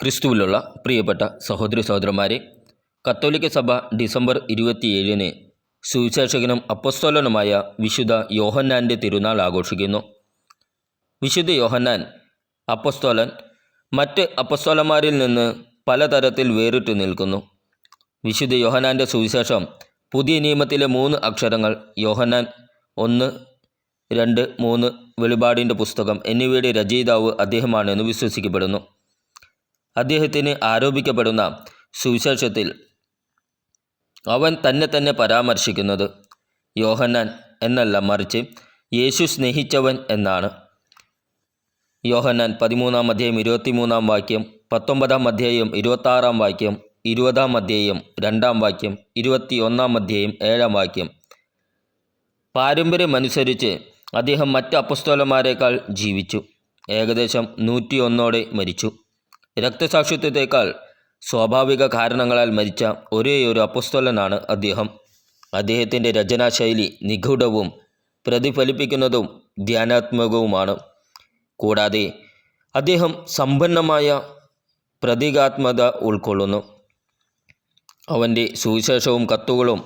ക്രിസ്തുവിലുള്ള പ്രിയപ്പെട്ട സഹോദരി സഹോദരന്മാരെ കത്തോലിക്ക സഭ ഡിസംബർ ഇരുപത്തിയേഴിന് സുവിശേഷകനും അപ്പസ്തോലനുമായ വിശുദ്ധ യോഹന്നാന്റെ തിരുനാൾ ആഘോഷിക്കുന്നു. വിശുദ്ധ യോഹന്നാൻ അപ്പസ്തോലൻ മറ്റ് അപ്പസ്തോലന്മാരിൽ നിന്ന് പലതരത്തിൽ വേറിട്ട് നിൽക്കുന്നു. വിശുദ്ധ യോഹന്നാന്റെ സുവിശേഷം പുതിയ നിയമത്തിലെ മൂന്ന് അക്ഷരങ്ങൾ യോഹന്നാൻ ഒന്ന് രണ്ട് മൂന്ന് വെളിപാടിന്റെ പുസ്തകം എന്നിവയുടെ രചയിതാവ് അദ്ദേഹമാണെന്ന് വിശ്വസിക്കപ്പെടുന്നു. അദ്ദേഹത്തിന് ആരോപിക്കപ്പെടുന്ന സുവിശേഷത്തിൽ അവൻ തന്നെ തന്നെ പരാമർശിക്കുന്നത് യോഹന്നാൻ എന്നല്ല മറിച്ച് യേശു സ്നേഹിച്ചവൻ എന്നാണ്. യോഹന്നാൻ പതിമൂന്നാം അധ്യായം ഇരുപത്തിമൂന്നാം വാക്യം പത്തൊമ്പതാം അധ്യായം ഇരുപത്താറാം വാക്യം ഇരുപതാം അധ്യായം രണ്ടാം വാക്യം ഇരുപത്തി ഒന്നാം അധ്യായം ഏഴാം വാക്യം. പാരമ്പര്യമനുസരിച്ച് അദ്ദേഹം മറ്റ് അപ്പസ്തോലന്മാരെക്കാൾ ജീവിച്ചു. ഏകദേശം നൂറ്റിയൊന്നോടെ മരിച്ചു. രക്തസാക്ഷിത്വത്തേക്കാൾ സ്വാഭാവിക കാരണങ്ങളാൽ മരിച്ച ഒരേയൊരു അപ്പസ്തോലനാണ് അദ്ദേഹം. അദ്ദേഹത്തിന്റെ രചനാശൈലി നിഗൂഢവും പ്രതിഫലിപ്പിക്കുന്നതും ധ്യാനാത്മകവുമാണ്. കൂടാതെ അദ്ദേഹം സമ്പന്നമായ പ്രതീകാത്മത ഉൾക്കൊള്ളുന്നു. അവന്റെ സുവിശേഷവും കത്തുകളും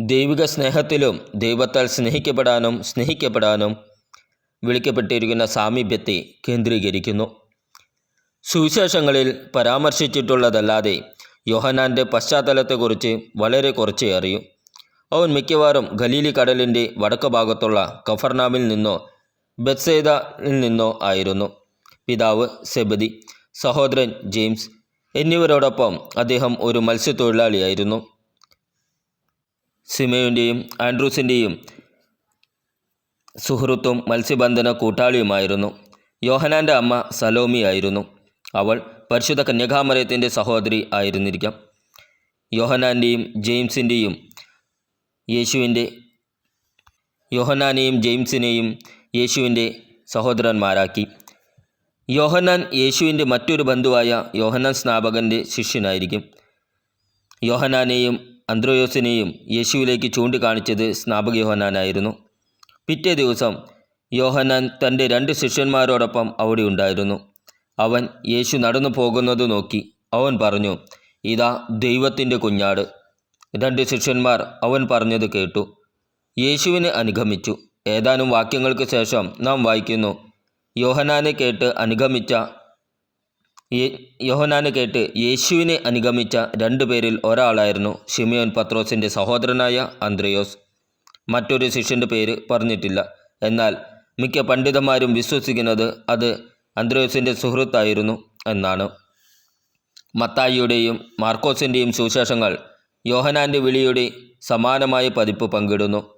ദൈവിക സ്നേഹത്തിലും ദൈവത്താൽ സ്നേഹിക്കപ്പെടാനും സ്നേഹിക്കപ്പെടാനും വിളിക്കപ്പെട്ടിരിക്കുന്ന സാമീപ്യത്തെ കേന്ദ്രീകരിക്കുന്നു. സുവിശേഷങ്ങളിൽ പരാമർശിച്ചിട്ടുള്ളതല്ലാതെ യോഹനാന്റെ പശ്ചാത്തലത്തെക്കുറിച്ച് വളരെ കുറച്ചേ അറിയൂ. അവൻ മിക്കവാറും ഖലീലി കടലിന്റെ വടക്ക് ഭാഗത്തുള്ള കഫർനാമിൽ നിന്നോ ബത്സേദയിൽ നിന്നോ ആയിരുന്നു. പിതാവ് സെബദി സഹോദരൻ ജെയിംസ് എന്നിവരോടൊപ്പം അദ്ദേഹം ഒരു മത്സ്യത്തൊഴിലാളിയായിരുന്നു. സിമയുന്റെയും ആൻഡ്രൂസിന്റെയും സുഹൃത്തും മത്സ്യബന്ധന കൂട്ടാളിയുമായിരുന്നു. യോഹനാന്റെ അമ്മ സലോമി ആയിരുന്നു അവൾ പരിശുദ്ധ കന്യകാമരയത്തിന്റെ സഹോദരി ആയിരുന്നിരിക്കാം. യോഹനാന്റെയും ജെയിംസിന്റെയും യേശുവിന്റെ യോഹനാനെയും ജെയിംസിനെയും യേശുവിന്റെ സഹോദരന്മാരാക്കി. യോഹന്നാൻ യേശുവിന്റെ മറ്റൊരു ബന്ധുവായ യോഹന്നാൻ സ്നാപകന്റെ ശിഷ്യനായിരിക്കും. യോഹനാനെയും അന്ത്രോയോസിനെയും യേശുവിലേക്ക് ചൂണ്ടിക്കാണിച്ചത് സ്നാപക യോഹനാനായിരുന്നു. പിറ്റേ ദിവസം യോഹന്നാൻ തന്റെ രണ്ട് ശിഷ്യന്മാരോടൊപ്പം അവിടെ ഉണ്ടായിരുന്നു. അവൻ യേശു നടന്നു പോകുന്നത് നോക്കി. അവൻ പറഞ്ഞു ഇതാ ദൈവത്തിന്റെ കുഞ്ഞാട്. രണ്ട് ശിഷ്യന്മാർ അവൻ പറഞ്ഞത് കേട്ടു. യേശുവിനെ അനുഗമിച്ചു. ഏതാനും വാക്യങ്ങൾക്ക് ശേഷം നാം വായിക്കുന്നു. യോഹനാനെ കേട്ട് അനുഗമിച്ച യോഹനാനെ കേട്ട് യേശുവിനെ അനുഗമിച്ച രണ്ടു പേരിൽ ഒരാളായിരുന്നു ഷിമിയോൻ പത്രോസിന്റെ സഹോദരനായ അന്ത്രയോസ്. മറ്റൊരു ശിഷ്യന്റെ പേര് പറഞ്ഞിട്ടില്ല. എന്നാൽ മിക്ക പണ്ഡിതന്മാരും വിശ്വസിക്കുന്നത് അത് അന്ത്രയോസിന്റെ സുഹൃത്തായിരുന്നു എന്നാണ്. മത്തായിയുടെയും മാർക്കോസിന്റെയും സുവിശേഷങ്ങൾ യോഹനാന്റെ വിളിയുടെ സമാനമായ പതിപ്പ് പങ്കിടുന്നു.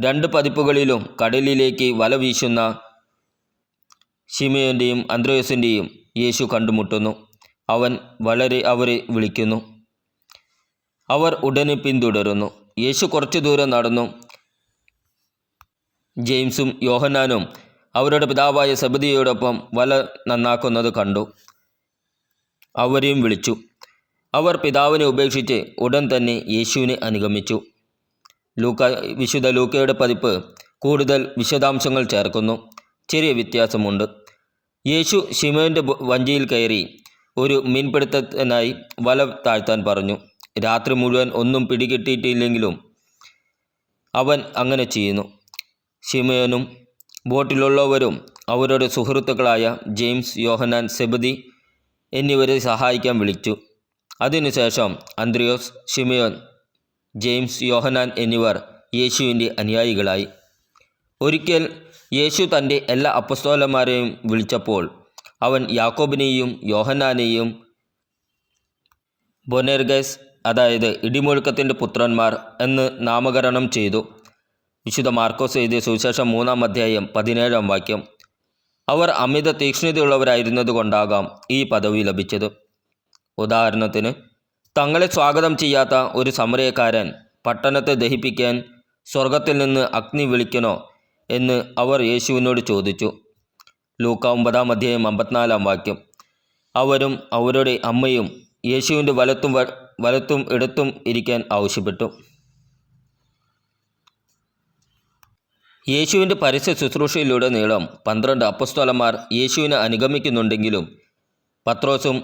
രണ്ട് പതിപ്പുകളിലും കടലിലേക്ക് വല വീശുന്ന ഷിമിയോന്റെയും അന്ത്രയോസിന്റെയും യേശു കണ്ടുമുട്ടുന്നു. അവൻ വളരെ അവരെ വിളിക്കുന്നു. അവർ ഉടനെ പിന്തുടരുന്നു. യേശു കുറച്ചു ദൂരം നടന്നു. ജെയിംസും യോഹന്നാനും അവരുടെ പിതാവായ സബദിയോടൊപ്പം വല നന്നാക്കുന്നത് കണ്ടു. അവരെയും വിളിച്ചു. അവർ പിതാവിനെ ഉപേക്ഷിച്ച് ഉടൻ തന്നെ യേശുവിനെ അനുഗമിച്ചു. ലൂക്ക വിശുദ്ധ ലൂക്കയുടെ പതിപ്പ് കൂടുതൽ വിശദാംശങ്ങൾ ചേർക്കുന്നു. ചെറിയ വ്യത്യാസമുണ്ട്. യേശു ശിമോന്റെ വഞ്ചിയിൽ കയറി ഒരു മീൻപിടുത്തത്തിനായി വല താഴ്ത്താൻ പറഞ്ഞു. രാത്രി മുഴുവൻ ഒന്നും പിടികിട്ടിയിട്ടില്ലെങ്കിലും അവൻ അങ്ങനെ ചെയ്യുന്നു. ഷിമയോനും ബോട്ടിലുള്ളവരും അവരുടെ സുഹൃത്തുക്കളായ ജെയിംസ് യോഹനാൻ സെബദി എന്നിവരെ സഹായിക്കാൻ വിളിച്ചു. അതിനുശേഷം അന്ത്രിയോസ് ഷിമിയോൻ ജെയിംസ് യോഹനാൻ എന്നിവർ യേശുവിന്റെ അനുയായികളായി. ഒരിക്കൽ യേശു തന്റെ എല്ലാ അപ്പസ്തോലന്മാരെയും വിളിച്ചപ്പോൾ അവൻ യാക്കോബിനെയും യോഹനാനെയും ബൊനെർഗസ് അതായത് ഇടിമുഴക്കത്തിന്റെ പുത്രന്മാർ എന്ന് നാമകരണം ചെയ്തു. വിശുദ്ധ മാർക്കോസ് എഴുതിയ സുവിശേഷം മൂന്നാം അധ്യായം പതിനേഴാം വാക്യം. അവർ അമിത തീക്ഷ്ണതയുള്ളവരായിരുന്നതുകൊണ്ടാകാം ഈ പദവി ലഭിച്ചത്. ഉദാഹരണത്തിന് തങ്ങളെ സ്വാഗതം ചെയ്യാത്ത ഒരു സമരക്കാരൻ പട്ടണത്തെ ദഹിപ്പിക്കാൻ സ്വർഗത്തിൽ നിന്ന് അഗ്നി വിളിക്കണോ എന്ന് അവർ യേശുവിനോട് ചോദിച്ചു. ലൂക്ക ഒമ്പതാം അധ്യായം അമ്പത്തിനാലാം വാക്യം. അവരും അവരുടെ അമ്മയും യേശുവിന്റെ വലത്തും വലത്തും ഇടത്തും ഇരിക്കാൻ ആവശ്യപ്പെട്ടു. യേശുവിന്റെ പരസ്യ ശുശ്രൂഷയിലൂടെ നീളം പന്ത്രണ്ട് അപ്പസ്തോലന്മാർ യേശുവിനെ അനുഗമിക്കുന്നുണ്ടെങ്കിലും പത്രോസും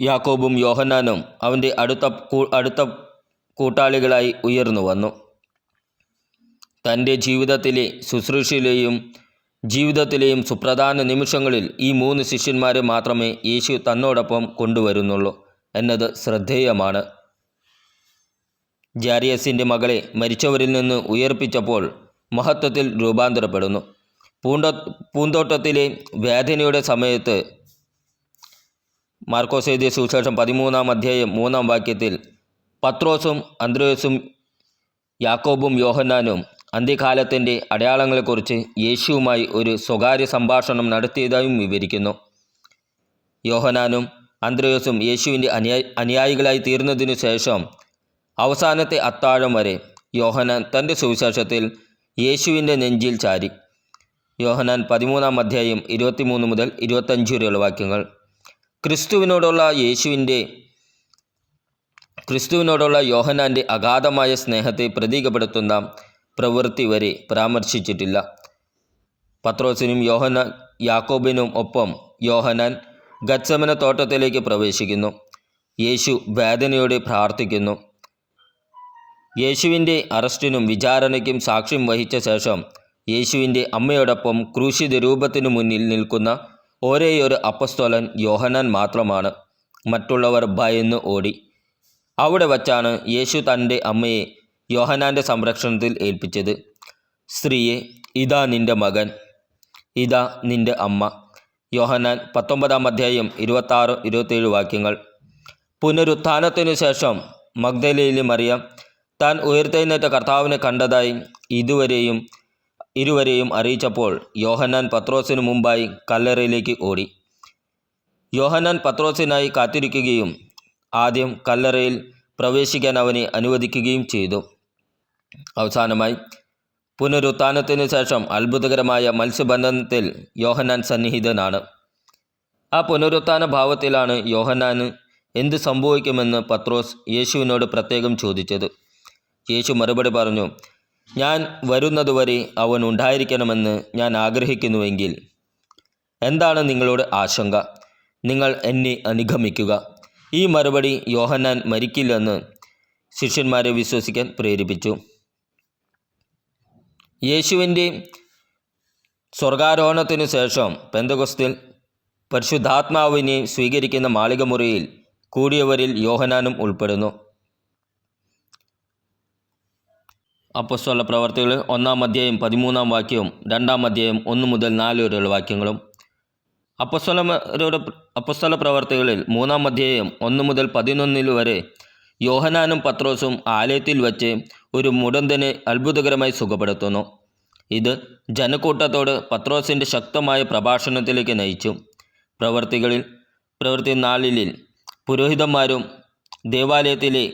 യാക്കോബും യോഹന്നാനും അവന്റെ അടുത്ത അടുത്ത കൂട്ടാളികളായി ഉയർന്നു വന്നു. തന്റെ ജീവിതത്തിലെ ശുശ്രൂഷയിലെയും ജീവിതത്തിലെയും സുപ്രധാന നിമിഷങ്ങളിൽ ഈ മൂന്ന് ശിഷ്യന്മാരെ മാത്രമേ യേശു തന്നോടൊപ്പം കൊണ്ടുവരുന്നുള്ളൂ എന്നത് ശ്രദ്ധേയമാണ്. ജാരിയസിന്റെ മകളെ മരിച്ചവരിൽ നിന്ന് ഉയർപ്പിച്ചപ്പോൾ മഹത്വത്തിൽ രൂപാന്തരപ്പെടുന്നു. പൂന്തോ പൂന്തോട്ടത്തിലെ വേദനയുടെ സമയത്ത് മാർക്കോസ് എഴുതിയ സുവിശേഷം പതിമൂന്നാം അധ്യായം മൂന്നാം വാക്യത്തിൽ പത്രോസും അന്ത്രയോസും യാക്കോബും യോഹന്നാനും അന്ത്യകാലത്തിന്റെ അടയാളങ്ങളെക്കുറിച്ച് യേശുവുമായി ഒരു സ്വകാര്യ സംഭാഷണം നടത്തിയതായും വിവരിക്കുന്നു. യോഹനാനും അന്ത്രയോസും യേശുവിന്റെ അനുയായി അനുയായികളായി തീർന്നതിനു ശേഷം അവസാനത്തെ അത്താഴം വരെ യോഹനാൻ തന്റെ സുവിശേഷത്തിൽ യേശുവിന്റെ നെഞ്ചിൽ ചാരി. യോഹനാൻ പതിമൂന്നാം അധ്യായം ഇരുപത്തിമൂന്ന് മുതൽ ഇരുപത്തഞ്ച് വരെയുള്ള വാക്യങ്ങൾ. ക്രിസ്തുവിനോടുള്ള യേശുവിന്റെ ക്രിസ്തുവിനോടുള്ള യോഹനാന്റെ അഗാധമായ സ്നേഹത്തെ പ്രതീകപ്പെടുത്തുന്ന പ്രവൃത്തി വരെ പരാമർശിച്ചിട്ടില്ല. പത്രോസിനും യോഹന യാക്കോബിനും ഒപ്പം യോഹനാൻ ഗത്സമന തോട്ടത്തിലേക്ക് പ്രവേശിക്കുന്നു. യേശു വേദനയോടെ പ്രാർത്ഥിക്കുന്നു. യേശുവിന്റെ അറസ്റ്റിനും വിചാരണയ്ക്കും സാക്ഷ്യം വഹിച്ച ശേഷം യേശുവിന്റെ അമ്മയോടൊപ്പം ക്രൂശിത രൂപത്തിനു മുന്നിൽ നിൽക്കുന്ന ഒരേയൊരു അപ്പസ്തോലൻ യോഹനാൻ മാത്രമാണ്. മറ്റുള്ളവർ ഭയന്ന് ഓടി. അവിടെ വച്ചാണ് യേശു തന്റെ അമ്മയെ യോഹനാന്റെ സംരക്ഷണത്തിൽ ഏൽപ്പിച്ചത്. സ്ത്രീയെ ഇതാ നിന്റെ മകൻ. ഇതാ നിന്റെ അമ്മ. യോഹനാൻ പത്തൊമ്പതാം അധ്യായം ഇരുപത്താറ് ഇരുപത്തേഴ് വാക്യങ്ങൾ. പുനരുത്ഥാനത്തിനു ശേഷം മഗ്ദലയിലെ മറിയം താൻ ഉയർത്തെഴുന്നേറ്റ കർത്താവിനെ കണ്ടതായി ഇതുവരെയും ഇരുവരെയും അറിയിച്ചപ്പോൾ യോഹന്നാൻ പത്രോസിനു മുമ്പായി കല്ലറയിലേക്ക് ഓടി. യോഹന്നാൻ പത്രോസിനായി കാത്തിരിക്കുകയും ആദ്യം കല്ലറയിൽ പ്രവേശിക്കാൻ അവനെ അനുവദിക്കുകയും ചെയ്തു. അവസാനമായി പുനരുത്ഥാനത്തിനു ശേഷം അത്ഭുതകരമായ മത്സ്യബന്ധനത്തിൽ യോഹന്നാൻ സന്നിഹിതനാണ്. ആ പുനരുത്ഥാന ഭാവത്തിലാണ് യോഹന്നാന് എന്ത് സംഭവിക്കുമെന്ന് പത്രോസ് യേശുവിനോട് പ്രത്യേകം ചോദിച്ചത്. യേശു മറുപടി പറഞ്ഞു ഞാൻ വരുന്നതുവരെ അവൻ ഉണ്ടായിരിക്കണമെന്ന് ഞാൻ ആഗ്രഹിക്കുന്നുവെങ്കിൽ എന്താണ് നിങ്ങളോട് ആശങ്ക? നിങ്ങൾ എന്നെ അനുഗമിക്കുക. ഈ മറുപടി യോഹന്നാൻ മരിക്കില്ലെന്ന് ശിഷ്യന്മാരെ വിശ്വസിക്കാൻ പ്രേരിപ്പിച്ചു. യേശുവിന്റെ സ്വർഗാരോഹണത്തിനു ശേഷം പെന്തകുസ്തിൽ പരിശുദ്ധാത്മാവിനെ സ്വീകരിക്കുന്ന മാളികമുറിയിൽ കൂടിയവരിൽ യോഹനാനും ഉൾപ്പെടുന്നു. അപ്പസ്വല പ്രവർത്തികൾ ഒന്നാം അധ്യായം പതിമൂന്നാം വാക്യവും രണ്ടാം അധ്യായം ഒന്ന് മുതൽ നാല് വരെയുള്ള വാക്യങ്ങളും. അപ്പസ്വലരുടെ അപ്പസ്വല പ്രവർത്തികളിൽ മൂന്നാം അധ്യായം ഒന്ന് മുതൽ പതിനൊന്നിൽ വരെ യോഹനാനും പത്രോസും ആലയത്തിൽ വച്ച് ഒരു മുടന്തനെ അത്ഭുതകരമായി സുഖപ്പെടുത്തുന്നു. ഇത് ജനക്കൂട്ടത്തോട് പത്രോസിന്റെ ശക്തമായ പ്രഭാഷണത്തിലേക്ക് നയിച്ചു. പ്രവർത്തികളിൽ പ്രവൃത്തി നാലിലിൽ പുരോഹിതന്മാരും ദേവാലയത്തിലെ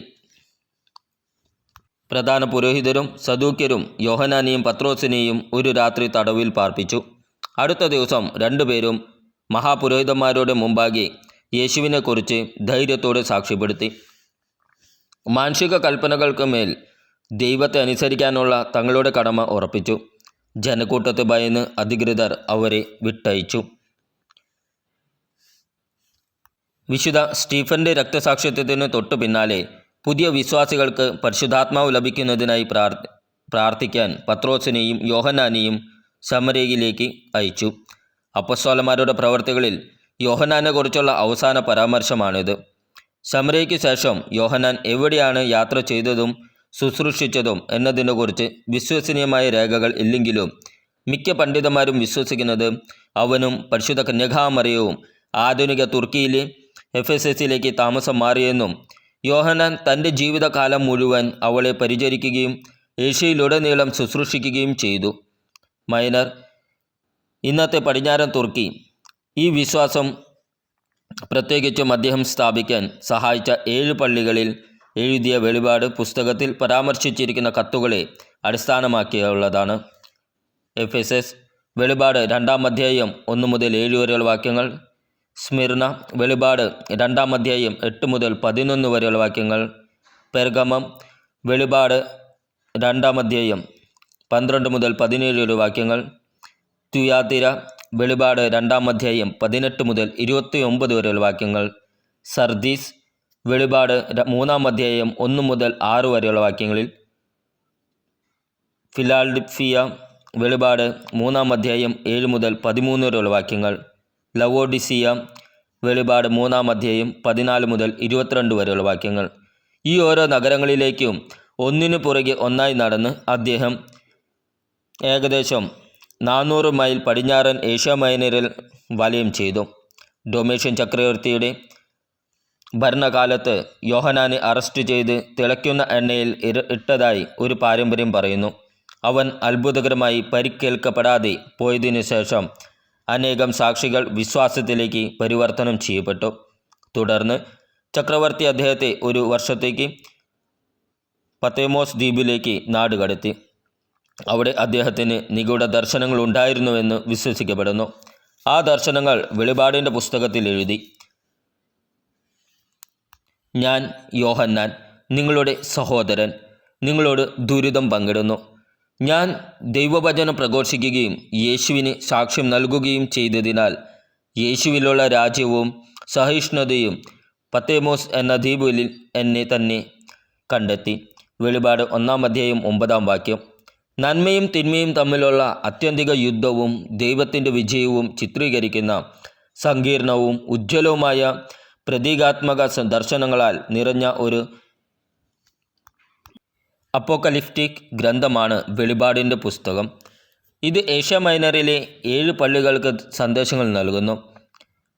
പ്രധാന പുരോഹിതരും സദൂക്യരും യോഹനാനെയും പത്രോസിനെയും ഒരു രാത്രി തടവിൽ പാർപ്പിച്ചു. അടുത്ത ദിവസം രണ്ടുപേരും മഹാപുരോഹിതന്മാരുടെ മുമ്പാകെ യേശുവിനെക്കുറിച്ച് ധൈര്യത്തോടെ സാക്ഷ്യപ്പെടുത്തി. മാനുഷിക കൽപ്പനകൾക്ക് മേൽ ദൈവത്തെ അനുസരിക്കാനുള്ള തങ്ങളുടെ കടമ ഉറപ്പിച്ചു. ജനക്കൂട്ടത്തെ ഭയന്ന് അധികൃതർ അവരെ വിട്ടയച്ചു. വിശുദ്ധ സ്റ്റീഫന്റെ രക്തസാക്ഷിത്വത്തിന് തൊട്ടു പിന്നാലെ പുതിയ വിശ്വാസികൾക്ക് പരിശുദ്ധാത്മാവ് ലഭിക്കുന്നതിനായി പ്രാർ പ്രാർത്ഥിക്കാൻ പത്രോസിനെയും യോഹനാനെയും ശമരയിലേക്ക് അയച്ചു. അപ്പസ്തോലന്മാരുടെ പ്രവർത്തികളിൽ യോഹനാനെക്കുറിച്ചുള്ള അവസാന പരാമർശമാണിത്. ശമരയ്ക്ക് ശേഷം യോഹനാൻ എവിടെയാണ് യാത്ര ചെയ്തതും ശുശ്രൂഷിച്ചതും എന്നതിനെക്കുറിച്ച് വിശ്വസനീയമായ രേഖകൾ ഇല്ലെങ്കിലും മിക്ക പണ്ഡിതന്മാരും വിശ്വസിക്കുന്നത് അവനും പരിശുദ്ധ കന്യകാമറിയവും ആധുനിക തുർക്കിയിലെ എഫ് എസ് എസിലേക്ക് താമസം മാറിയെന്നും യോഹനാൻ തന്റെ ജീവിതകാലം മുഴുവൻ അവളെ പരിചരിക്കുകയും ഏഷ്യയിലുടനീളം ശുശ്രൂഷിക്കുകയും ചെയ്തു. മൈനർ ഇന്നത്തെ പടിഞ്ഞാറൻ തുർക്കി ഈ വിശ്വാസം പ്രത്യേകിച്ചും അദ്ദേഹം സ്ഥാപിക്കാൻ സഹായിച്ച ഏഴ് പള്ളികളിൽ എഴുതിയ വെളിപാട് പുസ്തകത്തിൽ പരാമർശിച്ചിരിക്കുന്ന കത്തുകളെ അടിസ്ഥാനമാക്കിയുള്ളതാണ്. എഫ് എസ് എസ് വെളിപാട് രണ്ടാം അധ്യായം ഒന്ന് മുതൽ ഏഴ് വരെയുള്ള വാക്യങ്ങൾ. സ്മിർണ വെളിപാട് രണ്ടാം അധ്യായം എട്ട് മുതൽ പതിനൊന്ന് വരെയുള്ള വാക്യങ്ങൾ. പെർഗമം വെളിപാട് രണ്ടാം അധ്യായം പന്ത്രണ്ട് മുതൽ പതിനേഴ് വരെ വാക്യങ്ങൾ. തുയാതിര വെളിപാട് രണ്ടാം അധ്യായം പതിനെട്ട് മുതൽ ഇരുപത്തി ഒമ്പത് വരെയുള്ള വാക്യങ്ങൾ. സർദീസ് വെളിപാട് മൂന്നാം അധ്യായം ഒന്ന് മുതൽ ആറ് വരെയുള്ള വാക്യങ്ങളിൽ. ഫിലാൽഡിഫിയ വെളിപാട് മൂന്നാം അധ്യായം ഏഴ് മുതൽ പതിമൂന്ന് വരെയുള്ള വാക്യങ്ങൾ. ലവോഡിസിയ വെളിപാട് മൂന്നാം അധ്യായം പതിനാല് മുതൽ ഇരുപത്തിരണ്ട് വരെയുള്ള വാക്യങ്ങൾ. ഈ ഓരോ നഗരങ്ങളിലേക്കും ഒന്നിനു പുറകെ ഒന്നായി നടന്ന് അദ്ദേഹം ഏകദേശം നാനൂറ് മൈൽ പടിഞ്ഞാറൻ ഏഷ്യ മൈനറിൽ വലയം ചെയ്തു. ഡൊമേഷ്യൻ ചക്രവർത്തിയുടെ ഭരണകാലത്ത് യോഹനാനെ അറസ്റ്റ് ചെയ്ത് തിളയ്ക്കുന്ന എണ്ണയിൽ ഇട്ടതായി ഒരു പാരമ്പര്യം പറയുന്നു. അവൻ അത്ഭുതകരമായി പരിക്കേൽക്കപ്പെടാതെ പോയതിനു ശേഷം അനേകം സാക്ഷികൾ വിശ്വാസത്തിലേക്ക് പരിവർത്തനം ചെയ്യപ്പെട്ടു. തുടർന്ന് ചക്രവർത്തി അദ്ദേഹത്തെ ഒരു വർഷത്തേക്ക് പത്തേമോസ് ദ്വീപിലേക്ക് നാടുകടത്തി അവിടെ അദ്ദേഹത്തിന് നിഗൂഢ ദർശനങ്ങൾ ഉണ്ടായിരുന്നുവെന്ന് വിശ്വസിക്കപ്പെടുന്നു. ആ ദർശനങ്ങൾ വെളിപാടിന്റെ പുസ്തകത്തിൽ എഴുതി. ഞാൻ യോഹന്നാൻ നിങ്ങളുടെ സഹോദരൻ നിങ്ങളോട് ദുരിതം പങ്കിടുന്നു. ഞാൻ ദൈവവചനം പ്രഘോഷിക്കുകയും യേശുവിന് സാക്ഷ്യം നൽകുകയും ചെയ്തതിനാൽ യേശുവിലുള്ള രാജ്യവും സഹിഷ്ണുതയും പത്തേമോസ് എന്ന ദ്വീപിൽ എന്നെ തന്നെ കണ്ടെത്തി. വെളിപാട് ഒന്നാം അധ്യായം ഒമ്പതാം വാക്യം. നന്മയും തിന്മയും തമ്മിലുള്ള അത്യന്തിക യുദ്ധവും ദൈവത്തിന്റെ വിജയവും ചിത്രീകരിക്കുന്ന സങ്കീർണവും ഉജ്ജ്വലവുമായ പ്രതീകാത്മക ദർശനങ്ങളാൽ നിറഞ്ഞ ഒരു അപ്പോക്കലിപ്റ്റിക് ഗ്രന്ഥമാണ് വെളിപാടിന്റെ പുസ്തകം. ഇത് ഏഷ്യ മൈനറിലെ ഏഴ് പള്ളികൾക്ക് സന്ദേശങ്ങൾ നൽകുന്നു.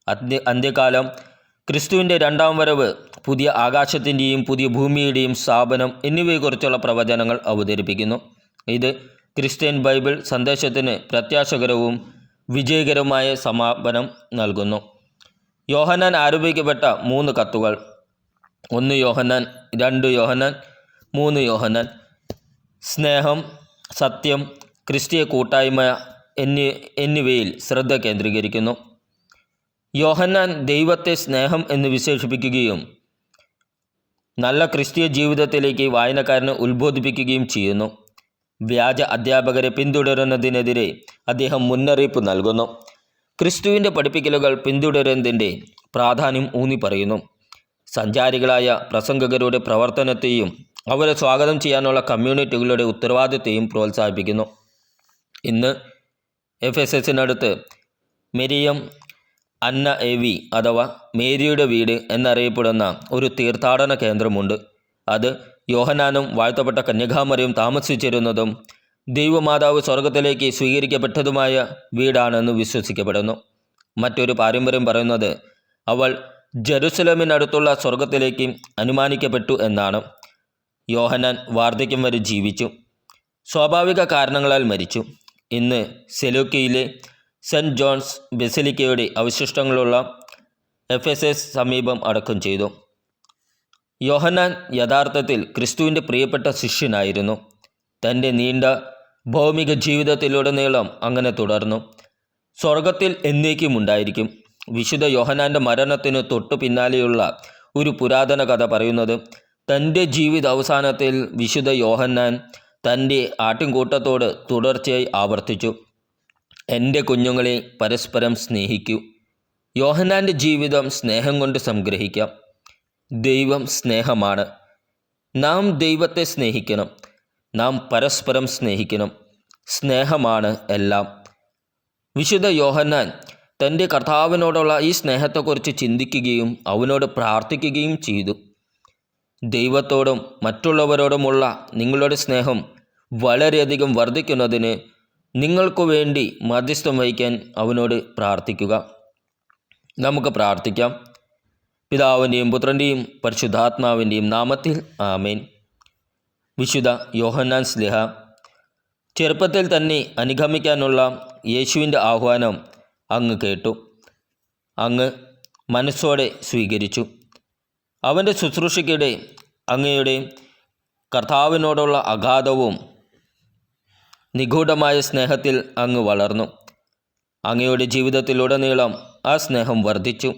അന്ത്യ അന്ത്യകാലം ക്രിസ്തുവിന്റെ രണ്ടാം വരവ് പുതിയ ആകാശത്തിന്റെയും പുതിയ ഭൂമിയുടെയും സ്ഥാപനം എന്നിവയെക്കുറിച്ചുള്ള പ്രവചനങ്ങൾ അവതരിപ്പിക്കുന്നു. ഇത് ക്രിസ്ത്യൻ ബൈബിൾ സന്ദേശത്തിന് പ്രത്യാശകരവും വിജയകരവുമായ സമാപനം നൽകുന്നു. യോഹന്നാൻ ആരോപിക്കപ്പെട്ട മൂന്ന് കത്തുകൾ. ഒന്ന് യോഹന്നാൻ രണ്ട് യോഹന്നാൻ മൂന്ന് യോഹന്നാൻ. സ്നേഹം സത്യം ക്രിസ്തീയ കൂട്ടായ്മ എന്നി എന്നിവയിൽ ശ്രദ്ധ കേന്ദ്രീകരിക്കുന്നു. യോഹന്നാൻ ദൈവത്തെ സ്നേഹം എന്ന് വിശേഷിപ്പിക്കുകയും നല്ല ക്രിസ്തീയ ജീവിതത്തിലേക്ക് വായനക്കാരനെ ഉത്ബോധിപ്പിക്കുകയും ചെയ്യുന്നു. വ്യാജ അധ്യാപകരെ പിന്തുടരുന്നതിനെതിരെ അദ്ദേഹം മുന്നറിയിപ്പ് നൽകുന്നു. ക്രിസ്തുവിന്റെ പഠിപ്പിക്കലുകൾ പിന്തുടരുന്നതിന്റെ പ്രാധാന്യം ഊന്നി പറയുന്നു സഞ്ചാരികളായ പ്രസംഗകരുടെ പ്രവർത്തനത്തെയും അവരെ സ്വാഗതം ചെയ്യാനുള്ള കമ്മ്യൂണിറ്റികളുടെ ഉത്തരവാദിത്തെയും പ്രോത്സാഹിപ്പിക്കുന്നു. ഇന്ന് എഫ് എസ് എസിനടുത്ത് മെരിയം അന്ന എ വി അഥവാ മേരിയുടെ വീട് എന്നറിയപ്പെടുന്ന ഒരു തീർത്ഥാടന കേന്ദ്രമുണ്ട്. അത് യോഹനാനും വാഴ്ത്തപ്പെട്ട കന്യകാമറിയും താമസിച്ചിരുന്നതും ദൈവമാതാവ് സ്വർഗത്തിലേക്ക് സ്വീകരിക്കപ്പെട്ടതുമായ വീടാണെന്ന് വിശ്വസിക്കപ്പെടുന്നു. മറ്റൊരു പാരമ്പര്യം പറയുന്നത് അവൾ ജെറുസലേമിനടുത്തുള്ള സ്വർഗത്തിലേക്ക് അനുമാനിക്കപ്പെട്ടു എന്നാണ്. യോഹനാൻ വാർദ്ധക്യം വരെ ജീവിച്ചു. സ്വാഭാവിക കാരണങ്ങളാൽ മരിച്ചു. ഇന്ന് സെലൂക്കിയിലെ സെന്റ് ജോൺസ് ബെസിലിക്കയുടെ അവശിഷ്ടങ്ങളുള്ള എഫ് എസ് എസ് സമീപം അടക്കം ചെയ്തു. യോഹനാൻ യഥാർത്ഥത്തിൽ ക്രിസ്തുവിന്റെ പ്രിയപ്പെട്ട ശിഷ്യനായിരുന്നു. തന്റെ നീണ്ട ഭൗമിക ജീവിതത്തിലുടനീളം അങ്ങനെ തുടർന്നു. സ്വർഗത്തിൽ എന്നേക്കും ഉണ്ടായിരിക്കും. വിശുദ്ധ യോഹനാന്റെ മരണത്തിന് തൊട്ടു പിന്നാലെയുള്ള ഒരു പുരാതന കഥ പറയുന്നത് തന്റെ ജീവിത അവസാനത്തിൽ വിശുദ്ധ യോഹന്നാൻ തന്റെ ആട്ടിൻകൂട്ടത്തോട് തുടർച്ചയായി ആവർത്തിച്ചു. എന്റെ കുഞ്ഞുങ്ങളെ പരസ്പരം സ്നേഹിക്കൂ. യോഹന്നാന്റെ ജീവിതം സ്നേഹം കൊണ്ട് സംഗ്രഹിക്കാം. ദൈവം സ്നേഹമാണ്. നാം ദൈവത്തെ സ്നേഹിക്കണം. നാം പരസ്പരം സ്നേഹിക്കണം. സ്നേഹമാണ് എല്ലാം. വിശുദ്ധ യോഹന്നാൻ തന്റെ കർത്താവിനോടുള്ള ഈ സ്നേഹത്തെക്കുറിച്ച് ചിന്തിക്കുകയും അവനോട് പ്രാർത്ഥിക്കുകയും ചെയ്തു. ദൈവത്തോടും മറ്റുള്ളവരോടുമുള്ള നിങ്ങളുടെ സ്നേഹം വളരെയധികം വർദ്ധിക്കുന്നതിന് നിങ്ങൾക്ക് വേണ്ടി മധ്യസ്ഥം വഹിക്കാൻ അവനോട് പ്രാർത്ഥിക്കുക. നമുക്ക് പ്രാർത്ഥിക്കാം. പിതാവിന്റെയും പുത്രന്റെയും പരിശുദ്ധാത്മാവിന്റെയും നാമത്തിൽ ആമേൻ. വിശുദ്ധ യോഹന്നാൻ സ്ലിഹ ചെറുപ്പത്തിൽ തന്നെ അനുഗമിക്കാനുള്ള യേശുവിന്റെ ആഹ്വാനം അങ്ങ് കേട്ടു. അങ്ങ് മനസ്സോടെ സ്വീകരിച്ചു. അവന്റെ ശുശ്രൂഷയ്ക്കിടെ അങ്ങയുടെ കർത്താവിനോടുള്ള അഗാധവും നിഗൂഢമായ സ്നേഹത്തിൽ അങ്ങ് വളർന്നു. അങ്ങയുടെ ജീവിതത്തിലുടനീളം ആ സ്നേഹം വർദ്ധിച്ചു.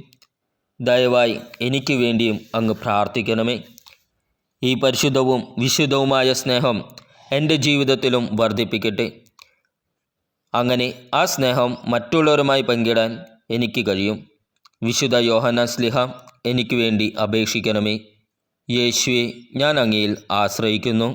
ദയവായി എനിക്ക് വേണ്ടിയും അങ്ങ് പ്രാർത്ഥിക്കണമേ. ഈ പരിശുദ്ധവും വിശുദ്ധവുമായ സ്നേഹം എന്റെ ജീവിതത്തിലും വർദ്ധിപ്പിക്കട്ടെ. അങ്ങനെ ആ സ്നേഹം മറ്റുള്ളവരുമായി പങ്കിടാൻ എനിക്ക് കഴിയും. വിശുദ്ധ യോഹന സ്ലിഹ എനിക്ക് വേണ്ടി അപേക്ഷിക്കണമേ. യേശുവെ ഞാൻ അങ്ങയിൽ ആശ്രയിക്കുന്നു.